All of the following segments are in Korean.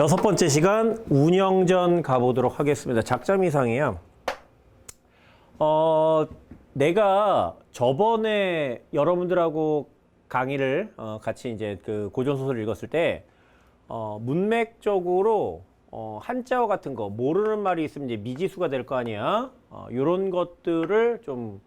여섯 번째 시간 운영전 가보도록 하겠습니다. 작자미상이에요. 어, 내가 저번에 여러분들하고 강의를 어, 같이 이제 그 고전 소설을 읽었을 때 어, 문맥적으로 어, 한자어 같은 거 모르는 말이 있으면 이제 미지수가 될 거 아니야. 어, 이런 것들을 좀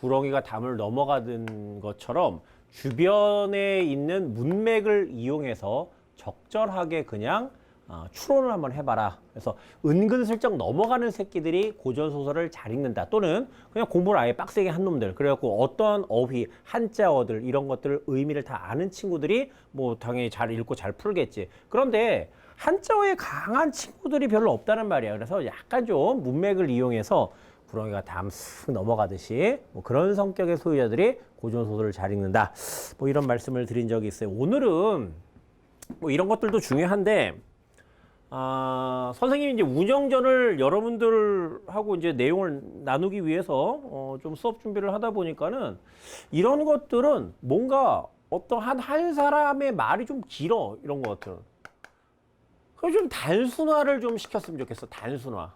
구렁이가 담을 넘어가는 것처럼 주변에 있는 문맥을 이용해서 적절하게 그냥 어, 추론을 한번 해봐라. 그래서 은근슬쩍 넘어가는 새끼들이 고전 소설을 잘 읽는다. 또는 그냥 공부를 아예 빡세게 한 놈들. 그래갖고 어떤 어휘, 한자어들 이런 것들을 의미를 다 아는 친구들이 뭐 당연히 잘 읽고 잘 풀겠지. 그런데 한자어에 강한 친구들이 별로 없다는 말이야. 그래서 약간 좀 문맥을 이용해서 구렁이가 담쓱 넘어가듯이 뭐 그런 성격의 소유자들이 고전 소설을 잘 읽는다. 뭐 이런 말씀을 드린 적이 있어요. 오늘은 뭐 이런 것들도 중요한데 아, 선생님이 이제 운영전을 여러분들하고 이제 내용을 나누기 위해서 어, 좀 수업 준비를 하다 보니까는 이런 것들은 뭔가 어떠한 한 사람의 말이 좀 길어 이런 것 같아요. 그래서 좀 단순화를 좀 시켰으면 좋겠어. 단순화.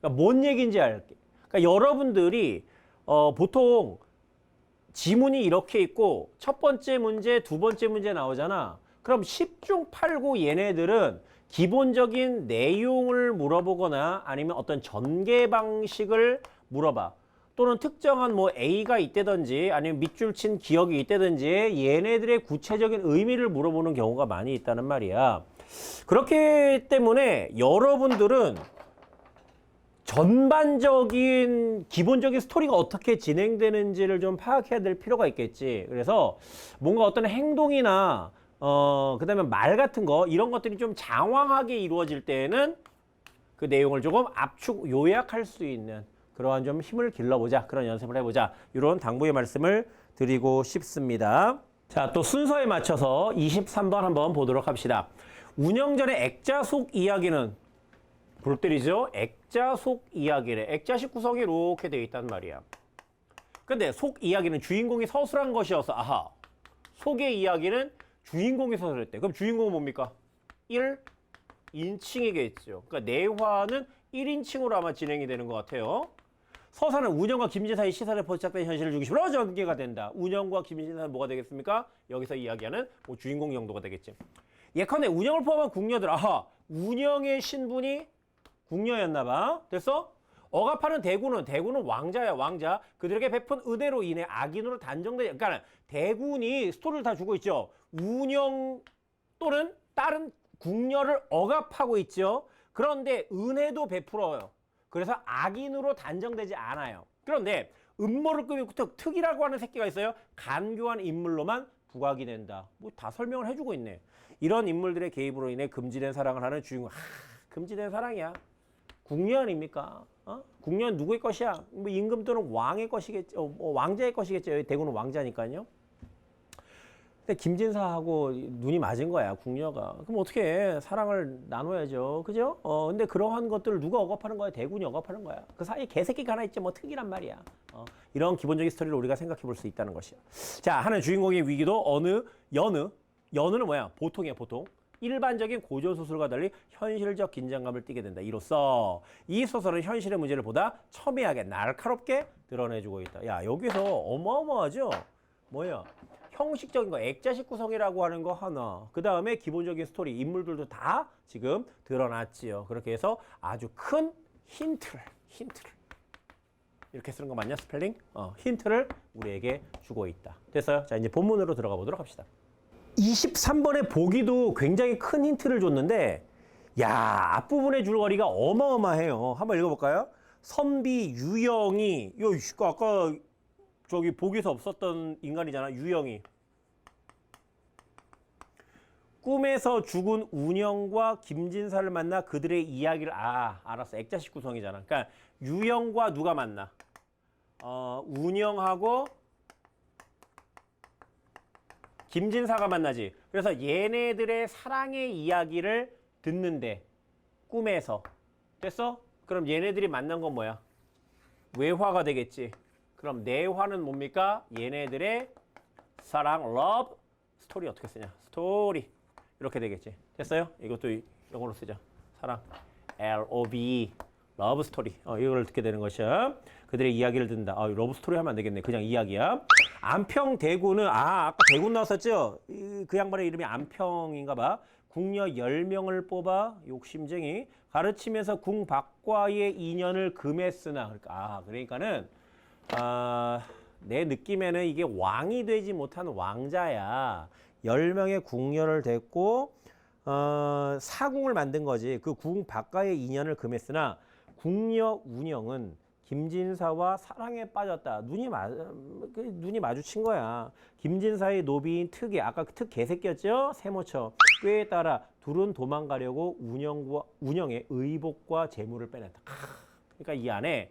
그러니까 뭔 얘기인지 알게. 그러니까 여러분들이 어, 보통 지문이 이렇게 있고 첫 번째 문제, 두 번째 문제 나오잖아. 그럼 10중 8구 얘네들은 기본적인 내용을 물어보거나 아니면 어떤 전개 방식을 물어봐. 또는 특정한 뭐 A가 있다든지 아니면 밑줄 친 기억이 있다든지 얘네들의 구체적인 의미를 물어보는 경우가 많이 있다는 말이야. 그렇기 때문에 여러분들은 전반적인 기본적인 스토리가 어떻게 진행되는지를 좀 파악해야 될 필요가 있겠지. 그래서 뭔가 어떤 행동이나 어 그 다음에 말 같은 거 이런 것들이 좀 장황하게 이루어질 때에는 그 내용을 조금 압축 요약할 수 있는 그러한 좀 힘을 길러보자 그런 연습을 해보자 이런 당부의 말씀을 드리고 싶습니다. 자 또 순서에 맞춰서 23번 한번 보도록 합시다. 운영전의 액자 속 이야기는 불 때리죠. 액자 속 이야기래. 액자식 구성이 이렇게 되어 있단 말이야. 근데 속 이야기는 주인공이 서술한 것이어서 아하. 속의 이야기는 주인공이 서술했대. 그럼 주인공은 뭡니까? 1 인칭이겠죠. 그러니까 내화는 1인칭으로 아마 진행이 되는 것 같아요. 서사는 운영과 김진사의 시선에 포착된 현실을 중심으로 전개가 된다. 운영과 김진사는 뭐가 되겠습니까? 여기서 이야기하는 뭐 주인공 정도가 되겠지. 예컨대 운영을 포함한 궁녀들. 아하. 운영의 신분이 궁녀였나 봐. 됐어? 억압하는 대군은 대군은 왕자야 왕자. 그들에게 베푼 은혜로 인해 악인으로 단정돼. 그러니까 대군이 스토리를 다 주고 있죠. 운영 또는 다른 궁녀를 억압하고 있죠. 그런데 은혜도 베풀어요. 그래서 악인으로 단정되지 않아요. 그런데 음모를 꾸미고 특, 특이라고 하는 새끼가 있어요. 간교한 인물로만 부각이 된다. 뭐 다 설명을 해주고 있네. 이런 인물들의 개입으로 인해 금지된 사랑을 하는 주인공. 하, 금지된 사랑이야 국녀 아닙니까? 어? 국녀는 누구의 것이야? 뭐 임금 또는 왕의 것이겠죠. 어, 뭐 왕자의 것이겠죠. 대구는 왕자니까요. 근데 김진사하고 눈이 맞은 거야, 국녀가. 그럼 어떻게 해? 사랑을 나눠야죠. 그죠? 어, 근데 그러한 것들을 누가 억압하는 거야? 대군이 억압하는 거야. 그 사이에 개새끼가 하나 있지, 뭐 특이란 말이야. 어, 이런 기본적인 스토리를 우리가 생각해 볼 수 있다는 것이야. 자, 하는 주인공의 위기도 어느, 여느, 여느는 뭐야? 보통이야, 보통. 일반적인 고전 소설과 달리 현실적 긴장감을 띠게 된다. 이로써 이 소설은 현실의 문제를 보다 첨예하게 날카롭게 드러내주고 있다. 야 여기서 어마어마하죠. 뭐야? 형식적인 거, 액자식 구성이라고 하는 거 하나. 그 다음에 기본적인 스토리, 인물들도 다 지금 드러났지요. 그렇게 해서 아주 큰 힌트를, 힌트를. 이렇게 쓰는 거 맞냐, 스펠링? 어, 힌트를 우리에게 주고 있다. 됐어요? 자, 이제 본문으로 들어가 보도록 합시다. 23번의 보기도 굉장히 큰 힌트를 줬는데 야 앞부분의 줄거리가 어마어마해요. 한번 읽어볼까요? 선비 유영이 요 이거 아까 저기 보기에서 없었던 인간이잖아 유영이 꿈에서 죽은 운영과 김진사를 만나 그들의 이야기를 아 알았어 액자식 구성이잖아. 그러니까 유영과 누가 만나? 어 운영하고 김진사가 만나지. 그래서 얘네들의 사랑의 이야기를 듣는데 꿈에서 됐어? 그럼 얘네들이 만난 건 뭐야? 외화가 되겠지. 그럼 내화는 뭡니까? 얘네들의 사랑, love, 스토리 어떻게 쓰냐? 스토리 이렇게 되겠지. 됐어요? 이것도 영어로 쓰자. 사랑. L O V. 러브 스토리. 어, 이걸 듣게 되는 것이야. 그들의 이야기를 듣는다. 아, 러브 스토리 하면 안 되겠네. 그냥 이야기야. 안평 대구는 아, 아까 대구 나왔었죠? 이, 그 양반의 이름이 안평인가 봐. 궁녀 10명을 뽑아 욕심쟁이 가르치면서 궁 박과의 인연을 금했으나 그러니까 아, 그러니까는 아, 내 느낌에는 이게 왕이 되지 못한 왕자야. 10명의 궁녀를 데리고 어, 사궁을 만든 거지. 그궁 박가의 인연을 금했으나 궁녀 운영은 김진사와 사랑에 빠졌다. 눈이 마, 그 눈이 마주친 거야. 김진사의 노비인 특이 아까 특 개새끼였죠? 세모처 꾀에 따라 둘은 도망가려고 운영과 운영의 의복과 재물을 빼냈다. 크, 그러니까 이 안에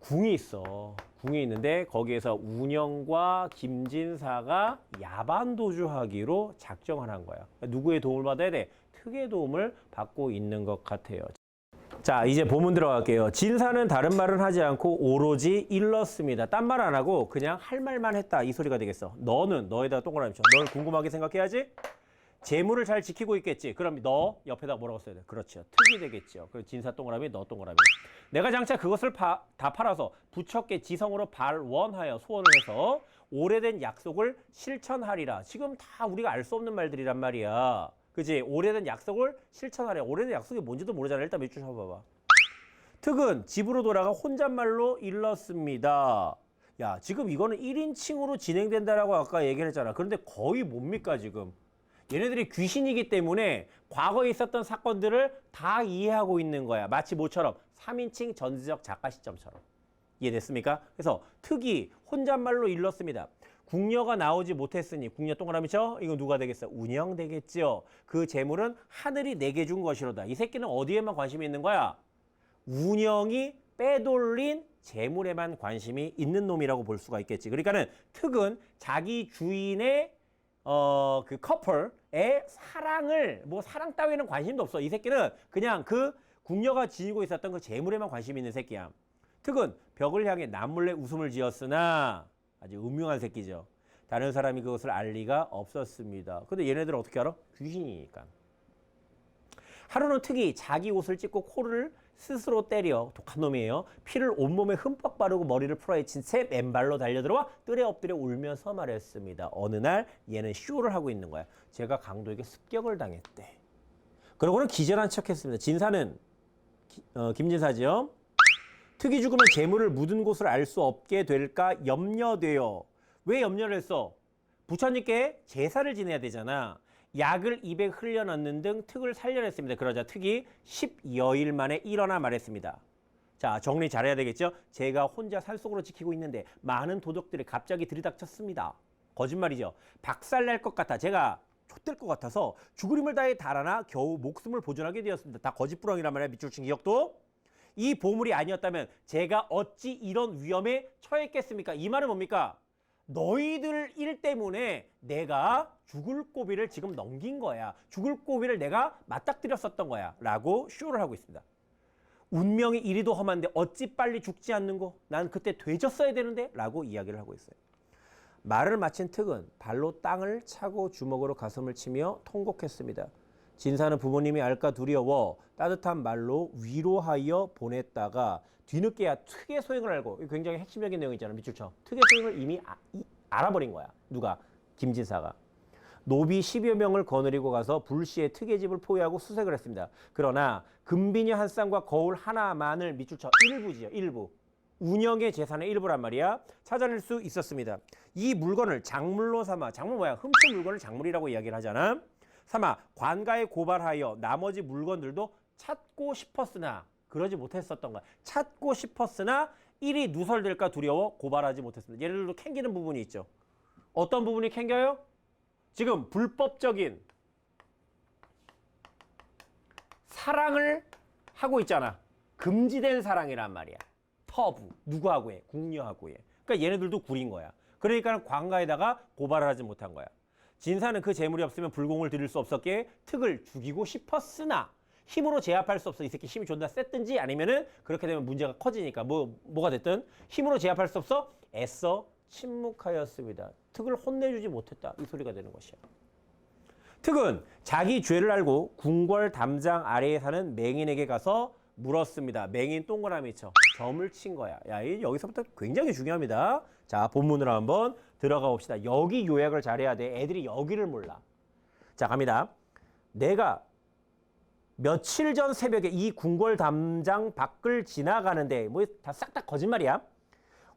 궁이 있어. 궁이 있는데 거기에서 운영과 김진사가 야반 도주하기로 작정을 한 거야. 누구의 도움을 받아야 돼? 특의 도움을 받고 있는 것 같아요. 자, 이제 본문 들어갈게요. 진사는 다른 말은 하지 않고 오로지 일렀습니다. 딴 말 안 하고 그냥 할 말만 했다. 이 소리가 되겠어. 너는 너에다가 동그라미 쳐. 널 궁금하게 생각해야지. 재물을 잘 지키고 있겠지. 그럼 너 옆에다 뭐라고 써야 돼? 그렇죠. 특이 되겠죠. 그 진사 동그라미, 너 동그라미. 내가 장차 그것을 파- 다 팔아서 부처께 지성으로 발원하여 소원을 해서 오래된 약속을 실천하리라. 지금 다 우리가 알 수 없는 말들이란 말이야. 그지? 오래된 약속을 실천하리라. 오래된 약속이 뭔지도 모르잖아. 일단 몇줄 쳐봐봐. 특은 집으로 돌아가 혼잣말로 일렀습니다. 야, 지금 이거는 1인칭으로 진행된다라고 아까 얘기를 했잖아. 그런데 거의 뭡니까, 지금? 얘네들이 귀신이기 때문에 과거에 있었던 사건들을 다 이해하고 있는 거야. 마치 모처럼 3인칭 전지적 작가 시점처럼. 이해됐습니까? 그래서 특이 혼잣말로 일렀습니다. 궁녀가 나오지 못했으니 궁녀 동그라미 쳐? 이거 누가 되겠어? 운영 되겠죠. 그 재물은 하늘이 내게 준 것이로다. 이 새끼는 어디에만 관심이 있는 거야? 운영이 빼돌린 재물에만 관심이 있는 놈이라고 볼 수가 있겠지. 그러니까는 특은 자기 주인의 어 그 커플의 사랑을 뭐 사랑 따위는 관심도 없어. 이 새끼는 그냥 그 궁녀가 지니고 있었던 그 재물에만 관심이 있는 새끼야. 특은 벽을 향해 남몰래 웃음을 지었으나 아주 음흉한 새끼죠. 다른 사람이 그것을 알 리가 없었습니다. 근데 얘네들은 어떻게 알아? 귀신이니까. 하루는 특이 자기 옷을 찢고 코를 스스로 때려 독한 놈이에요. 피를 온몸에 흠뻑 바르고 머리를 풀어헤친 채 맨발로 달려들어와 뜰에 엎드려 울면서 말했습니다. 어느 날 얘는 쇼를 하고 있는 거야. 제가 강도에게 습격을 당했대. 그러고는 기절한 척했습니다. 진사는 기- 어, 김진사지요. 특이 죽으면 재물을 묻은 곳을 알 수 없게 될까 염려되어 왜 염려를 했어? 부처님께 제사를 지내야 되잖아. 약을 입에 흘려넣는 등 특을 살려냈습니다. 그러자 특이 10여일 만에 일어나 말했습니다. 자, 정리 잘해야 되겠죠? 제가 혼자 산속으로 지키고 있는데 많은 도적들이 갑자기 들이닥쳤습니다. 거짓말이죠. 박살 날 것 같아. 제가 좆될 것 같아서 죽을 힘을 다해 달아나 겨우 목숨을 보존하게 되었습니다. 다 거짓부렁이란 말이야. 밑줄 친 기억도. 이 보물이 아니었다면 제가 어찌 이런 위험에 처했겠습니까? 이 말은 뭡니까? 너희들 일 때문에 내가 죽을 고비를 지금 넘긴 거야. 죽을 고비를 내가 맞닥뜨렸었던 거야. 라고 쇼를 하고 있습니다. 운명이 이리도 험한데 어찌 빨리 죽지 않는고? 난 그때 되졌어야 되는데? 라고 이야기를 하고 있어요. 말을 마친 특은 발로 땅을 차고 주먹으로 가슴을 치며 통곡했습니다. 진사는 부모님이 알까 두려워 따뜻한 말로 위로하여 보냈다가 뒤늦게야 특의 소행을 알고 굉장히 핵심적인 내용이잖아 밑줄 쳐. 특의 소행을 이미 아- 이- 알아버린 거야. 누가? 김진사가. 노비 10여 명을 거느리고 가서 불시에 특의 집을 포위하고 수색을 했습니다. 그러나 금비녀 한 쌍과 거울 하나만을 밑줄 쳐 일부지요 일부. 운영의 재산의 일부란 말이야. 찾아낼 수 있었습니다. 이 물건을 작물로 삼아 작물 뭐야? 훔친 물건을 작물이라고 이야기를 하잖아 삼아 관가에 고발하여 나머지 물건들도 찾고 싶었으나 그러지 못했었던 거야. 찾고 싶었으나 일이 누설될까 두려워 고발하지 못했습니다. 예를 들어 캥기는 부분이 있죠. 어떤 부분이 캥겨요? 지금 불법적인 사랑을 하고 있잖아. 금지된 사랑이란 말이야. 터부 누구하고 해? 궁녀하고 해. 그러니까 얘네들도 구린 거야. 그러니까 관가에다가 고발을 하지 못한 거야. 진사는 그 재물이 없으면 불공을 드릴 수 없었기에 특을 죽이고 싶었으나 힘으로 제압할 수 없어. 이 새끼 힘이 존나 셌든지 아니면은 그렇게 되면 문제가 커지니까 뭐 뭐가 됐든 힘으로 제압할 수 없어 애써 침묵하였습니다. 특을 혼내주지 못했다. 이 소리가 되는 것이야. 특은 자기 죄를 알고 궁궐 담장 아래에 사는 맹인에게 가서 물었습니다. 맹인 동그라미 쳐. 점을 친 거야. 야, 이 여기서부터 굉장히 중요합니다. 자, 본문으로 한번 들어가 봅시다. 여기 요약을 잘해야 돼. 애들이 여기를 몰라. 자, 갑니다. 내가 며칠 전 새벽에 이 궁궐 담장 밖을 지나가는데 뭐 다 싹 다 거짓말이야.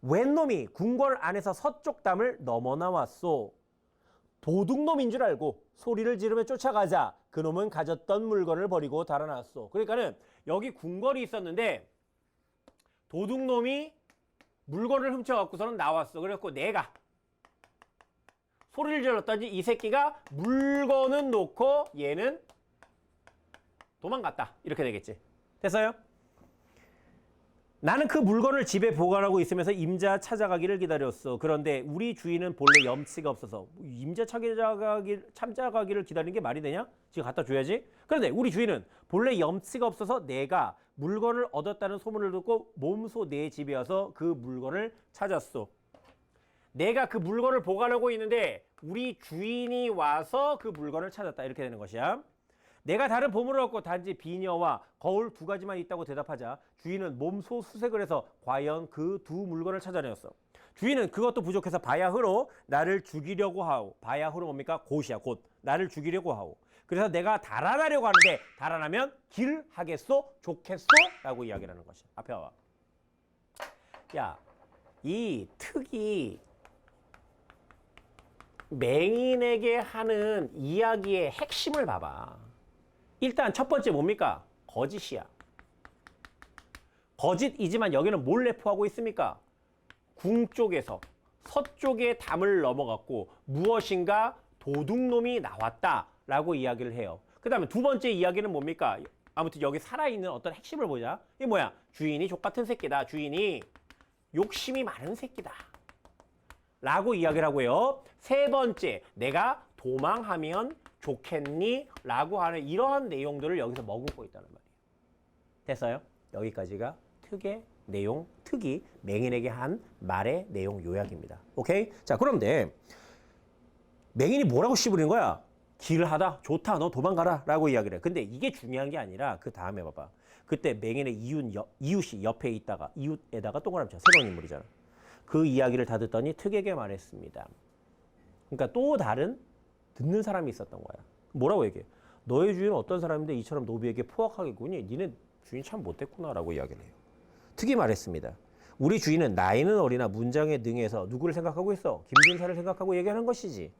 웬 놈이 궁궐 안에서 서쪽 담을 넘어 나왔소. 도둑놈인 줄 알고 소리를 지르며 쫓아가자 그 놈은 가졌던 물건을 버리고 달아났소. 그러니까는 여기 궁궐이 있었는데 도둑놈이 물건을 훔쳐갖고서는 나왔어. 그래갖고 내가 소리를 질렀더니 이 새끼가 물건은 놓고 얘는 도망갔다. 이렇게 되겠지. 됐어요? 나는 그 물건을 집에 보관하고 있으면서 임자 찾아가기를 기다렸어. 그런데 우리 주인은 본래 염치가 없어서 임자 찾아가기, 찾아가기를 기다리는 게 말이 되냐? 지금 갖다 줘야지. 그런데 우리 주인은 본래 염치가 없어서 내가 물건을 얻었다는 소문을 듣고 몸소 내 집에 와서 그 물건을 찾았어. 내가 그 물건을 보관하고 있는데 우리 주인이 와서 그 물건을 찾았다. 이렇게 되는 것이야. 내가 다른 보물을 얻고 단지 비녀와 거울 두 가지만 있다고 대답하자 주인은 몸소 수색을 해서 과연 그 두 물건을 찾아내었어. 주인은 그것도 부족해서 바야흐로 나를 죽이려고 하오. 바야흐로 뭡니까? 곧이야 곧. 나를 죽이려고 하오. 그래서 내가 달아나려고 하는데 달아나면 길 하겠소? 좋겠소? 라고 이야기를 하는 것이야. 앞에 와봐. 야, 이 특이 맹인에게 하는 이야기의 핵심을 봐봐. 일단 첫 번째 뭡니까? 거짓이야. 거짓이지만 여기는 뭘 내포하고 있습니까? 궁 쪽에서 서쪽의 담을 넘어갔고 무엇인가 도둑놈이 나왔다라고 이야기를 해요. 그 다음에 두 번째 이야기는 뭡니까? 아무튼 여기 살아있는 어떤 핵심을 보자. 이게 뭐야? 주인이 족같은 새끼다. 주인이 욕심이 많은 새끼다. 라고 이야기를 하고요. 세 번째, 내가 도망하면 좋겠니? 라고 하는 이러한 내용들을 여기서 머금고 있다는 말이에요. 됐어요? 여기까지가 특의 내용, 특이 맹인에게 한 말의 내용 요약입니다. 오케이? 자, 그런데 맹인이 뭐라고 씨부리는 거야? 길을 하다? 좋다. 너 도망가라. 라고 이야기를 해. 근데 이게 중요한 게 아니라 그 다음에 봐봐. 그때 맹인의 이웃, 여, 이웃이 옆에 있다가 이웃에다가 동그라미 쳐. 새로운 인물이잖아. 그 이야기를 다 듣더니 특에게 말했습니다. 그러니까 또 다른 듣는 사람이 있었던 거야. 뭐라고 얘기해? 너의 주인은 어떤 사람인데 이처럼 노비에게 포악하겠군이? 니네 주인 참 못됐구나 라고 이야기를 해요. 특이 말했습니다. 우리 주인은 나이는 어리나 문장에 능해서 누구를 생각하고 있어? 김준사를 생각하고 얘기하는 것이지.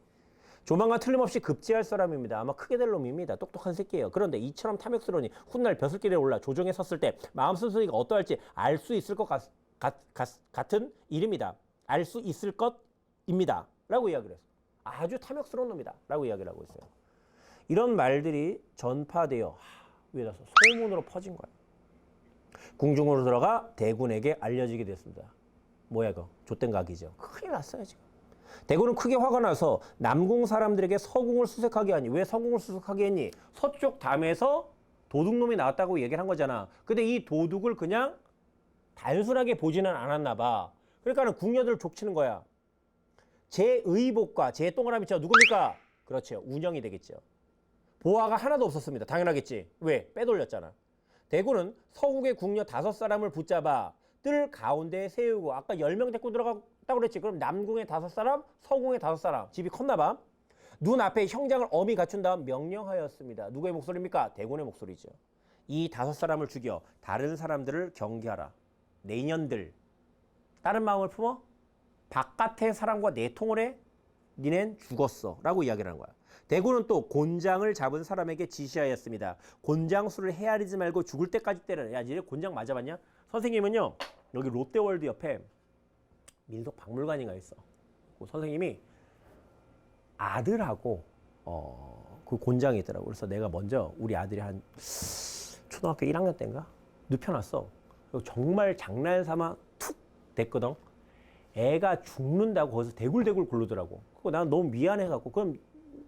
조만간 틀림없이 급제할 사람입니다. 아마 크게 될 놈입니다. 똑똑한 새끼예요. 그런데 이처럼 탐욕스러우니 훗날 벼슬길에 올라 조정에 섰을 때 마음 순순이가 어떠할지 알 수 있을 것 같, 같, 같, 같은 일입니다. 알 수 있을 것입니다. 라고 이야기를 했어요. 아주 탐욕스러운 놈이다. 라고 이야기를 하고 있어요. 이런 말들이 전파되어 위에다서 소문으로 퍼진 거예요. 궁중으로 들어가 대군에게 알려지게 됐습니다. 뭐야 이거? 좆된 각이죠. 큰일 났어요 지금. 대군은 크게 화가 나서 남궁 사람들에게 서궁을 수색하게 하니 왜 서궁을 수색하게 했니? 서쪽 담에서 도둑놈이 나왔다고 얘기를 한 거잖아. 근데 이 도둑을 그냥 단순하게 보지는 않았나 봐. 그러니까는 궁녀들을 족치는 거야. 제 의복과 제 동그라미 쳐 누굽니까? 그렇죠. 운영이 되겠죠. 보화가 하나도 없었습니다. 당연하겠지. 왜? 빼돌렸잖아. 대구는 서국의 궁녀 다섯 사람을 붙잡아 뜰 가운데 세우고 아까 열 명 데리고 들어갔다고 그랬지. 그럼 남궁의 다섯 사람, 서궁의 다섯 사람. 집이 컸나 봐. 눈 앞에 형장을 엄히 갖춘 다음 명령하였습니다. 누구의 목소리입니까? 대군의 목소리죠. 이 다섯 사람을 죽여 다른 사람들을 경계하라. 내년들 다른 마음을 품어 바깥의 사람과 내통을 해 니넨 죽었어 라고 이야기를 하는 거야. 대구는 또 곤장을 잡은 사람에게 지시하였습니다. 곤장수를 헤아리지 말고 죽을 때까지 때려라. 야, 니네 곤장 맞아봤냐? 선생님은요, 여기 롯데월드 옆에 민속 박물관이가 있어. 그 선생님이 아들하고, 어, 그 곤장이 있더라고. 그래서 내가 먼저 우리 아들이 한 초등학교 1학년 때인가? 눕혀놨어. 정말 장난 삼아 툭 됐거든. 애가 죽는다고 거기서 대굴대굴 굴르더라고. 그거 난 너무 미안해갖고 그럼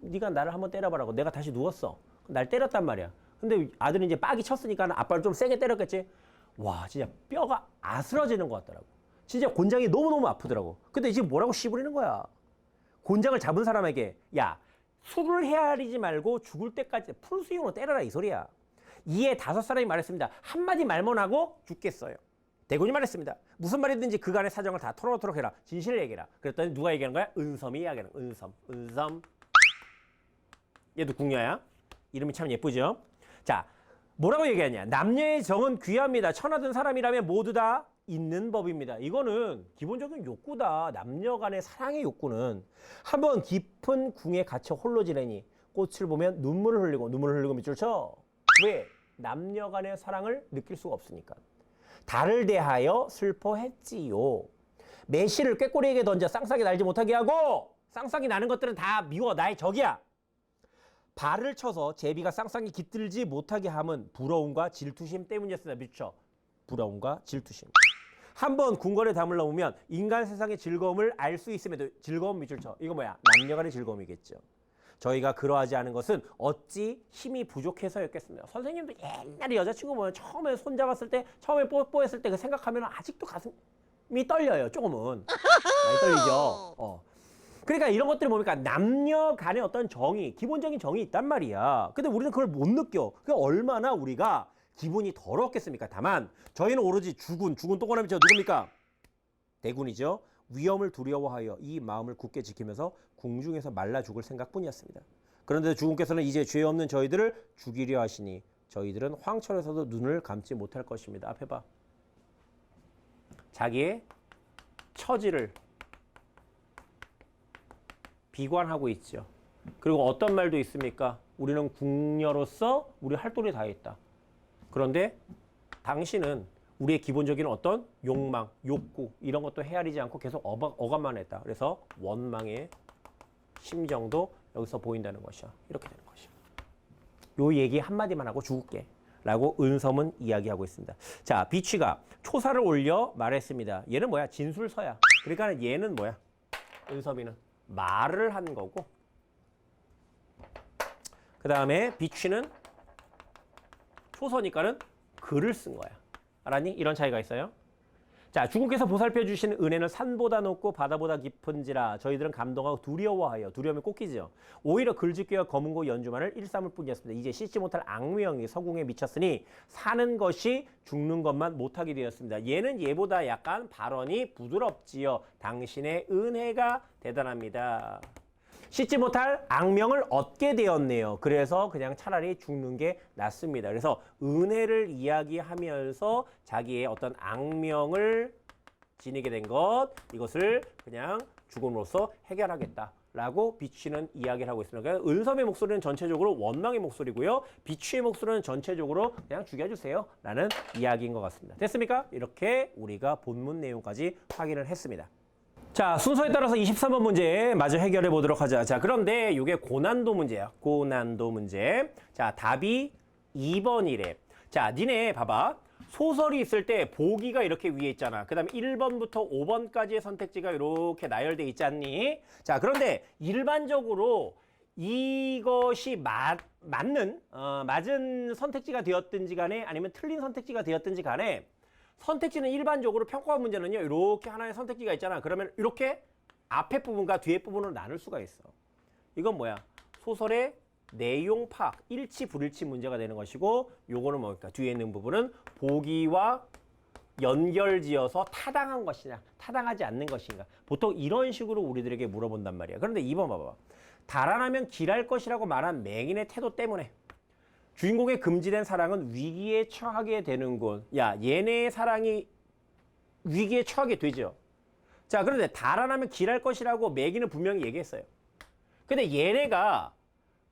네가 나를 한번 때려봐라고 내가 다시 누웠어. 날 때렸단 말이야. 근데 아들은 이제 빡이 쳤으니까 아빠를 좀 세게 때렸겠지. 와 진짜 뼈가 아스러지는 것 같더라고. 진짜 곤장이 너무너무 아프더라고. 근데 지금 뭐라고 씨부리는 거야. 곤장을 잡은 사람에게 야 술을 헤아리지 말고 죽을 때까지 풀스윙으로 때려라 이 소리야. 이에 다섯 사람이 말했습니다. 한마디 말만 하고 죽겠어요. 대군이 말했습니다. 무슨 말이든지 그간의 사정을 다 털어놓도록 해라. 진실을 얘기해라. 그랬더니 누가 얘기하는 거야? 은섬이 이야기하는 거야. 은섬. 은섬. 얘도 궁녀야. 이름이 참 예쁘죠? 자, 뭐라고 얘기하냐? 남녀의 정은 귀합니다. 천하든 사람이라면 모두 다 있는 법입니다. 이거는 기본적인 욕구다. 남녀 간의 사랑의 욕구는 한번 깊은 궁에 갇혀 홀로 지내니 꽃을 보면 눈물을 흘리고 눈물을 흘리고 밑줄 쳐. 왜? 남녀 간의 사랑을 느낄 수가 없으니까. 달을 대하여 슬퍼했지요. 매실을 꾀꼬리에게 던져 쌍쌍이 날지 못하게 하고 쌍쌍이 나는 것들은 다 미워 나의 적이야. 발을 쳐서 제비가 쌍쌍이 깃들지 못하게 함은 부러움과 질투심 때문이었습니다. 미쳐. 부러움과 질투심. 한번 궁궐에 담을 넣으면 인간 세상의 즐거움을 알 수 있음에도 즐거움 밑줄 쳐. 이거 뭐야? 남녀간의 즐거움이겠죠. 저희가 그러하지 않은 것은 어찌 힘이 부족해서였겠습니다. 선생님도 옛날에 여자친구 보면 처음에 손잡았을 때, 처음에 뽀뽀했을 때 그 생각하면 아직도 가슴이 떨려요. 조금은 많이 떨리죠. 어. 그러니까 이런 것들이 뭡니까? 남녀 간의 어떤 정의, 기본적인 정이 있단 말이야. 근데 우리는 그걸 못 느껴. 그게 얼마나 우리가 기분이 더럽겠습니까? 다만 저희는 오로지 주군, 주군 또 꺼내면 저 누굽니까? 대군이죠. 위험을 두려워하여 이 마음을 굳게 지키면서 궁중에서 말라 죽을 생각뿐이었습니다. 그런데 주군께서는 이제 죄 없는 저희들을 죽이려 하시니 저희들은 황철에서도 눈을 감지 못할 것입니다. 앞에 봐. 자기의 처지를 비관하고 있죠. 그리고 어떤 말도 있습니까? 우리는 궁녀로서 우리 할 도리 다 했다. 그런데 당신은 우리의 기본적인 어떤 욕망, 욕구 이런 것도 헤아리지 않고 계속 어감만 했다. 그래서 원망의 심정도 여기서 보인다는 것이야. 이렇게 되는 것이야. 요 얘기 한마디만 하고 죽을게. 라고 은섬은 이야기하고 있습니다. 자, 비취가 초사를 올려 말했습니다. 얘는 뭐야? 진술서야. 그러니까 얘는 뭐야? 은섬이는 말을 한 거고. 그 다음에 비취는 초서니까는 글을 쓴 거야. 알았니? 이런 차이가 있어요. 자, 주국께서 보살펴 주신 은혜는 산보다 높고 바다보다 깊은지라 저희들은 감동하고 두려워하여 두려움이 꽂히죠. 오히려 글짓기와 검은고 연주만을 일삼을 뿐이었습니다. 이제 씻지 못할 악명이 서궁에 미쳤으니 사는 것이 죽는 것만 못하게 되었습니다. 얘는 얘보다 약간 발언이 부드럽지요. 당신의 은혜가 대단합니다. 씻지 못할 악명을 얻게 되었네요. 그래서 그냥 차라리 죽는 게 낫습니다. 그래서 은혜를 이야기하면서 자기의 어떤 악명을 지니게 된 것, 이것을 그냥 죽음으로써 해결하겠다. 라고 비취는 이야기를 하고 있습니다. 그러니까 은섬의 목소리는 전체적으로 원망의 목소리고요. 비취의 목소리는 전체적으로 그냥 죽여주세요. 라는 이야기인 것 같습니다. 됐습니까? 이렇게 우리가 본문 내용까지 확인을 했습니다. 자, 순서에 따라서 23번 문제 마저 해결해 보도록 하자. 자, 그런데 이게 고난도 문제야. 고난도 문제. 자, 답이 2번이래. 자, 니네 봐봐. 소설이 있을 때 보기가 이렇게 위에 있잖아. 그 다음에 1번부터 5번까지의 선택지가 이렇게 나열돼 있지 않니? 자, 그런데 일반적으로 이것이 맞, 맞는, 어, 맞은 선택지가 되었든지 간에 아니면 틀린 선택지가 되었든지 간에 선택지는 일반적으로 평가 문제는요. 이렇게 하나의 선택지가 있잖아. 그러면 이렇게 앞에 부분과 뒤에 부분으로 나눌 수가 있어. 이건 뭐야? 소설의 내용 파악, 일치 불일치 문제가 되는 것이고 요거는 뭡니까? 뒤에 있는 부분은 보기와 연결지어서 타당한 것이냐, 타당하지 않는 것인가. 보통 이런 식으로 우리들에게 물어본단 말이야. 그런데 2번 봐봐. 달아나면 길할 것이라고 말한 맹인의 태도 때문에 주인공의 금지된 사랑은 위기에 처하게 되는군. 야, 얘네의 사랑이 위기에 처하게 되죠. 자, 그런데 달아나면 길할 것이라고 매기는 분명히 얘기했어요. 근데 얘네가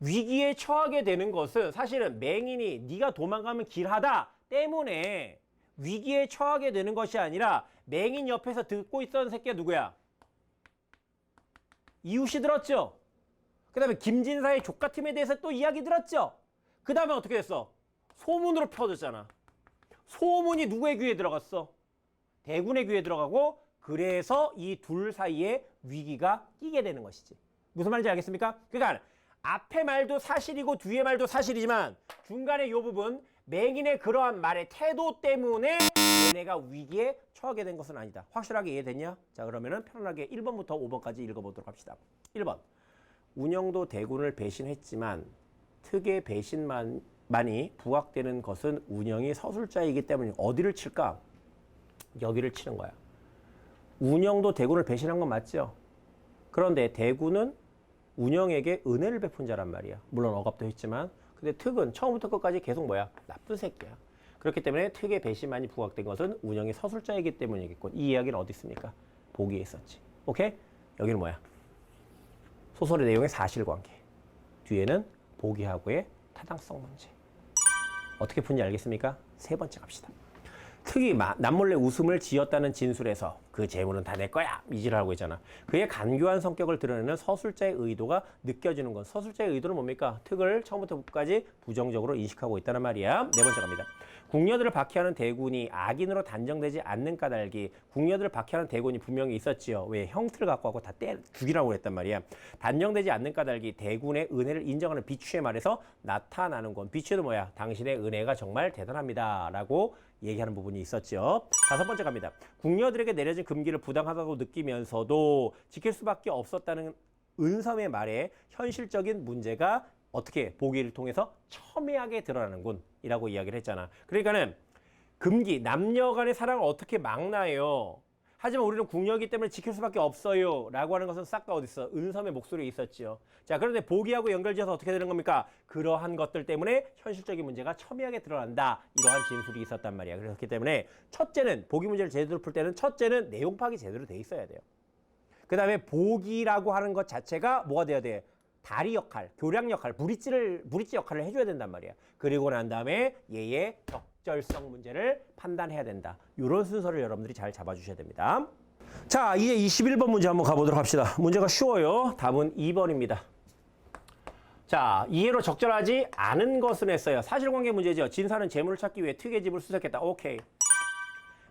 위기에 처하게 되는 것은 사실은 맹인이 네가 도망가면 길하다 때문에 위기에 처하게 되는 것이 아니라 맹인 옆에서 듣고 있던 새끼가 누구야? 이웃이 들었죠? 그 다음에 김진사의 조카팀에 대해서 또 이야기 들었죠? 그 다음에 어떻게 됐어? 소문으로 퍼졌잖아. 소문이 누구의 귀에 들어갔어? 대군의 귀에 들어가고 그래서 이 둘 사이에 위기가 끼게 되는 것이지. 무슨 말인지 알겠습니까? 그러니까 앞에 말도 사실이고 뒤에 말도 사실이지만 중간에 이 부분 맹인의 그러한 말의 태도 때문에 얘네가 위기에 처하게 된 것은 아니다. 확실하게 이해됐냐? 자 그러면은 편안하게 1번부터 5번까지 읽어보도록 합시다. 1번 운영도 대군을 배신했지만 특의 배신만이 부각되는 것은 운영이 서술자이기 때문에 어디를 칠까? 여기를 치는 거야. 운영도 대군을 배신한 건 맞죠? 그런데 대군은 운영에게 은혜를 베푼 자란 말이야. 물론 억압도 했지만. 근데 특은 처음부터 끝까지 계속 뭐야? 나쁜 새끼야. 그렇기 때문에 특의 배신만이 부각된 것은 운영이 서술자이기 때문이겠군. 이 이야기는 어디 있습니까? 보기에 있었지. 오케이? 여기는 뭐야? 소설의 내용의 사실관계. 뒤에는 보기하고의 타당성 문제. 어떻게 푼지 알겠습니까? 세 번째 갑시다. 특히 마- 남몰래 웃음을 지었다는 진술에서 그 재물은 다 내 거야 이지를 하고 있잖아. 그의 간교한 성격을 드러내는 서술자의 의도가 느껴지는 건 서술자의 의도는 뭡니까? 특을 처음부터 끝까지 부정적으로 인식하고 있다는 말이야. 네 번째 갑니다. 궁녀들을 박해하는 대군이 악인으로 단정되지 않는 까닭이 궁녀들을 박해하는 대군이 분명히 있었지요. 왜 형틀을 갖고 하고 다 때 죽이라고 했단 말이야. 단정되지 않는 까닭이 대군의 은혜를 인정하는 비추의 말에서 나타나는 건 비추도 뭐야? 당신의 은혜가 정말 대단합니다라고 얘기하는 부분이 있었죠. 다섯 번째 갑니다. 궁녀들에게 내려진 금기를 부당하다고 느끼면서도 지킬 수밖에 없었다는 은섬의 말에 현실적인 문제가 어떻게 보기를 통해서 첨예하게 드러나는군이라고 이야기를 했잖아. 그러니까는 금기 남녀 간의 사랑을 어떻게 막나요? 하지만 우리는 궁녀이기 때문에 지킬 수밖에 없어요. 라고 하는 것은 싹 다 어딨어? 은섬의 목소리에 있었지요. 자, 그런데 보기하고 연결지어서 어떻게 되는 겁니까? 그러한 것들 때문에 현실적인 문제가 첨예하게 드러난다. 이러한 진술이 있었단 말이야. 그렇기 때문에 첫째는, 보기 문제를 제대로 풀 때는 첫째는 내용 파악이 제대로 돼 있어야 돼요. 그 다음에 보기라고 하는 것 자체가 뭐가 돼야 돼? 다리 역할, 교량 역할, 무리찌를, 무리찌 역할을 해줘야 된단 말이야. 그리고 난 다음에 얘의 적 절성 문제를 판단해야 된다. 이런 순서를 여러분들이 잘 잡아주셔야 됩니다. 자, 이제 21번 문제 한번 가보도록 합시다. 문제가 쉬워요. 답은 2번입니다. 자, 이해로 적절하지 않은 것은 했어요. 사실관계 문제죠. 진사는 재물을 찾기 위해 특의 집을 수색했다. 오케이.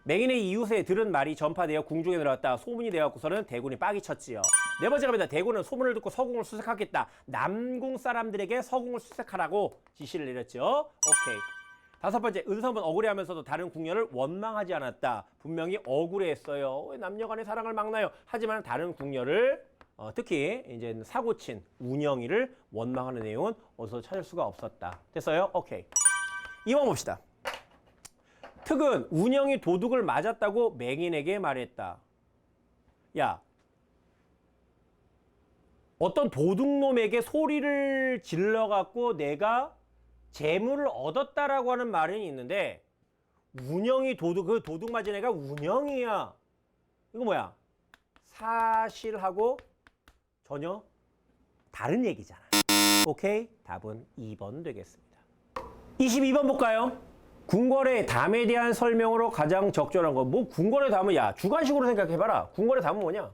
맹인의 이웃에 들은 말이 전파되어 궁중에 들어왔다. 소문이 되었고서는 대군이 빡이 쳤지요. 네 번째 갑니다. 대군은 소문을 듣고 서궁을 수색하겠다. 남궁 사람들에게 서궁을 수색하라고 지시를 내렸죠. 오케이. 다섯 번째, 은섬은 억울해하면서도 다른 궁녀를 원망하지 않았다. 분명히 억울해했어요. 왜 남녀간의 사랑을 막나요? 하지만 다른 궁녀를 어, 특히 이제 사고친 운영이를 원망하는 내용은 어디서 찾을 수가 없었다. 됐어요? 오케이. 이번 봅시다. 특은 운영이 도둑을 맞았다고 맹인에게 말했다. 야, 어떤 도둑놈에게 소리를 질러갖고 내가 재물을 얻었다라고 하는 말이 있는데 운영이 도둑, 그 도둑 맞은 애가 운영이야. 이거 뭐야? 사실하고 전혀 다른 얘기잖아. 오케이? 답은 2번 되겠습니다. 22번 볼까요? 궁궐의 담에 대한 설명으로 가장 적절한 건 뭐 궁궐의 담은 야 주관식으로 생각해봐라. 궁궐의 담은 뭐냐?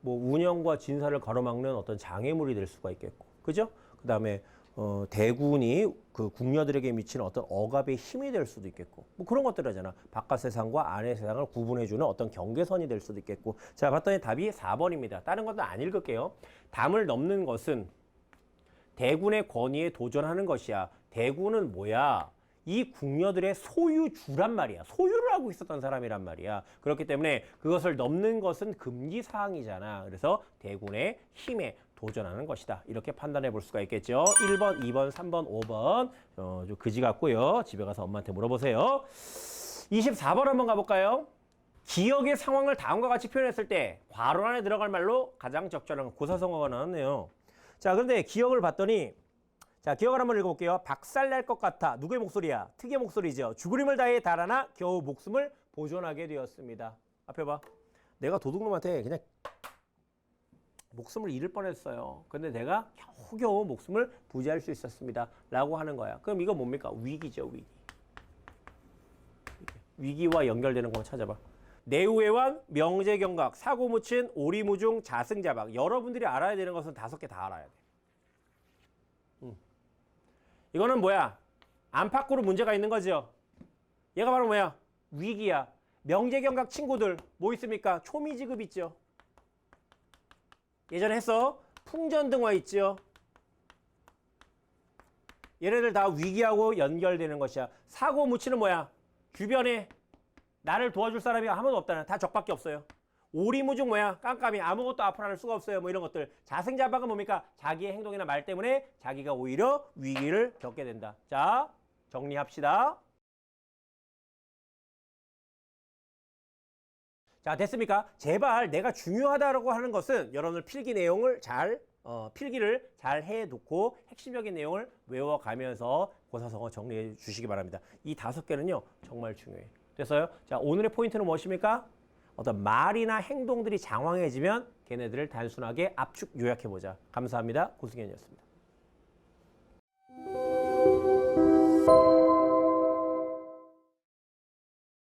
뭐 운영과 진사를 가로막는 어떤 장애물이 될 수가 있겠고, 그죠? 그 다음에 어, 대군이 그 궁녀들에게 미치는 어떤 억압의 힘이 될 수도 있겠고, 뭐 그런 것들 하잖아. 바깥 세상과 안의 세상을 구분해주는 어떤 경계선이 될 수도 있겠고. 자, 봤더니 답이 4번입니다. 다른 것도 안 읽을게요. 담을 넘는 것은 대군의 권위에 도전하는 것이야. 대군은 뭐야? 이 궁녀들의 소유주란 말이야. 소유를 하고 있었던 사람이란 말이야. 그렇기 때문에 그것을 넘는 것은 금기 사항이잖아. 그래서 대군의 힘에 도전하는 것이다. 이렇게 판단해 볼 수가 있겠죠. 1번, 2번, 3번, 5번. 어, 좀 그지 같고요. 집에 가서 엄마한테 물어보세요. 24번 한번 가볼까요? 기억의 상황을 다음과 같이 표현했을 때 괄호 안에 들어갈 말로 가장 적절한 고사성어가 나왔네요. 자, 그런데 기억을 봤더니 자, 기억을 한번 읽어볼게요. 박살날 것 같아. 누구의 목소리야? 특이의 목소리죠. 죽으림을 다해 달아나 겨우 목숨을 보존하게 되었습니다. 앞에 봐. 내가 도둑놈한테 그냥 목숨을 잃을 뻔했어요. 근데 내가 겨우겨우 목숨을 부지할 수 있었습니다. 라고 하는 거야. 그럼 이거 뭡니까? 위기죠, 위기. 위기와 연결되는 거 찾아봐. 내우회왕, 명제경각, 사고무친, 오리무중, 자승자박. 여러분들이 알아야 되는 것은 다섯 개 다 알아야 돼. 이거는 뭐야? 안팎으로 문제가 있는 거죠. 얘가 바로 뭐야? 위기야. 명제경각 친구들 뭐 있습니까? 초미지급 있죠. 예전에 했어. 풍전등화 있죠. 얘네들 다 위기하고 연결되는 것이야. 사고 묻히는 뭐야? 주변에 나를 도와줄 사람이 아무도 없다는 다 적밖에 없어요. 오리무중 뭐야? 깜깜이 아무것도 앞으로 할 수가 없어요. 뭐 이런 것들. 자승자박은 뭡니까? 자기의 행동이나 말 때문에 자기가 오히려 위기를 겪게 된다. 자, 정리합시다. 자, 됐습니까? 제발 내가 중요하다고 하는 것은 여러분들 필기 내용을 잘 어, 필기를 잘 해놓고 핵심적인 내용을 외워가면서 고사성어 정리해 주시기 바랍니다. 이 다섯 개는요 정말 중요해요. 됐어요? 자 오늘의 포인트는 무엇입니까? 어떤 말이나 행동들이 장황해지면 걔네들을 단순하게 압축 요약해 보자. 감사합니다. 고승현이었습니다.